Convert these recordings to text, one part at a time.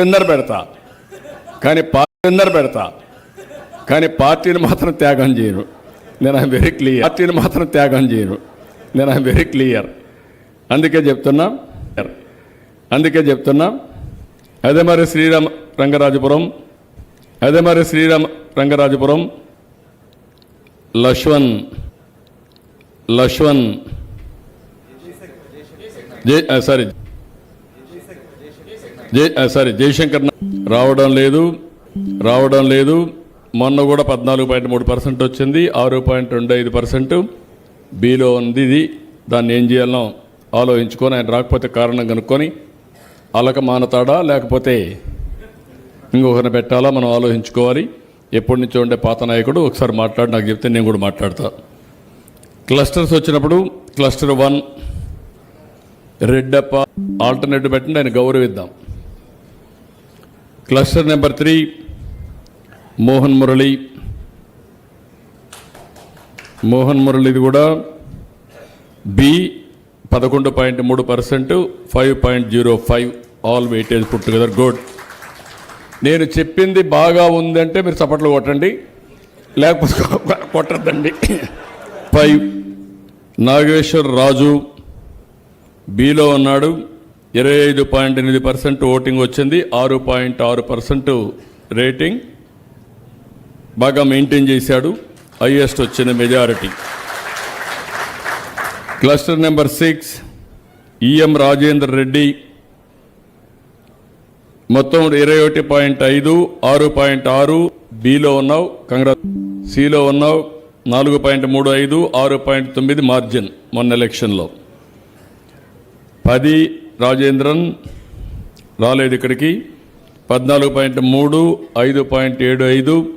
కిందర పెడతా. కానీ పార్టీ కిందర పెడతా. కానీ పార్టీని మాత్రం త్యాగం చేయను నేను ఐ వెరీ క్లియర్. పార్టీని మాత్రం త్యాగం చేయను నేను ఐ వెరీ క్లియర్. అందుకే చెప్తున్నా. అందుకే చెప్తున్నా. అదే మరి శ్రీరామ రంగరాజపురం. అదే మరి శ్రీరామ రంగరాజపురం. లక్ష్మణ్ లక్ష్మణ్ జై సారీ. సారీ జయశంకర్ రావడం లేదు రావడం లేదు. మొన్న కూడా పద్నాలుగు పాయింట్ మూడు పర్సెంట్ వచ్చింది ఆరు పాయింట్ రెండు ఐదు పర్సెంట్. బీలో ఉంది ఇది. దాన్ని ఏం చేయాలో ఆలోచించుకొని ఆయన రాకపోతే కారణం కనుక్కొని అలక మానతాడా లేకపోతే ఇంకొకరిని పెట్టాలా మనం ఆలోచించుకోవాలి. ఎప్పటి నుంచో ఉండే పాత నాయకుడు ఒకసారి మాట్లాడి నాకు చెప్తే నేను కూడా మాట్లాడతా. క్లస్టర్స్ వచ్చినప్పుడు క్లస్టర్ వన్ రెడ్డప్ప ఆల్టర్నేటివ్ పెట్టండి ఆయన గౌరవిద్దాం. Cluster number three Mohan Murali. Mohan మురళిది కూడా బి పదకొండు పాయింట్ మూడు percent five point zero five all weightage put together good. నేను చెప్పింది బాగా ఉందంటే మీరు చప్పట్లు కొట్టండి లేకపోతే కొట్టద్దండి. ఫైవ్ నాగేశ్వర్ రాజు. బీలో ఉన్నాడు. ఇరవై ఐదు పాయింట్ ఎనిమిది పర్సెంట్ ఓటింగ్ వచ్చింది. ఆరు పాయింట్ ఆరు పర్సెంట్ రేటింగ్. బాగా మెయింటైన్ చేశాడు. హైయెస్ట్ వచ్చిన majority. Cluster number six EM Rajender Reddy. మొత్తం ఇరవై ఒకటి పాయింట్ ఐదు ఆరు పాయింట్ ఆరు బిలో ఉన్నావు. కంగ్రా సిలో ఉన్నావు. నాలుగు పాయింట్ మూడు ఐదు ఆరు పాయింట్ తొమ్మిది మార్జిన్ మొన్న ఎలక్షన్లో. పది రాజేంద్రన్ రాలేదు ఇక్కడికి. పద్నాలుగు పాయింట్ మూడు ఐదు పాయింట్ ఏడు ఐదు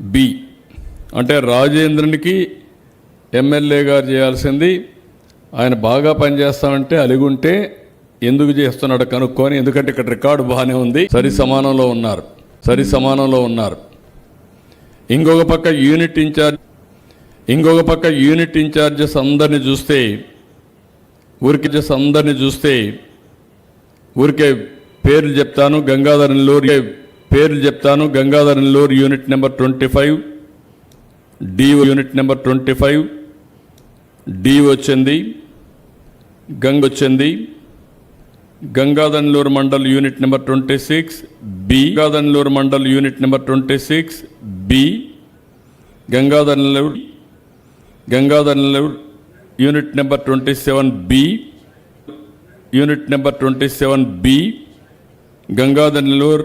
బి. అంటే రాజేంద్రన్కి ఎమ్మెల్యే గారు చేయాల్సింది. ఆయన బాగా పనిచేస్తామంటే అలిగుంటే ఎందుకు చేస్తున్నాడు కనుక్కొని ఎందుకంటే ఇక్కడ రికార్డు బాగానే ఉంది. సరి సమానంలో ఉన్నారు. సరి సమానంలో ఉన్నారు. ఇంకొక పక్క యూనిట్ ఇన్ఛార్జ్ ఇంకొక పక్క యూనిట్ ఇన్ఛార్జెస్ అందరిని చూస్తే ఊరికి చేసి అందరిని చూస్తే ఊరికే పేర్లు చెప్తాను. గంగాధర్ నెల్లూరు పేర్లు చెప్తాను. Gangadhara Nellore unit number twenty five. DO unit number twenty five. D వచ్చింది. గంగ వచ్చింది. Gangadhara Nellore mandal unit number twenty six. B. Gangadhara Nellore mandal unit number twenty six. B. Gangadhara Nellore Gangadhara Nellore unit number twenty seven B unit number twenty seven B Gangadhara Nellore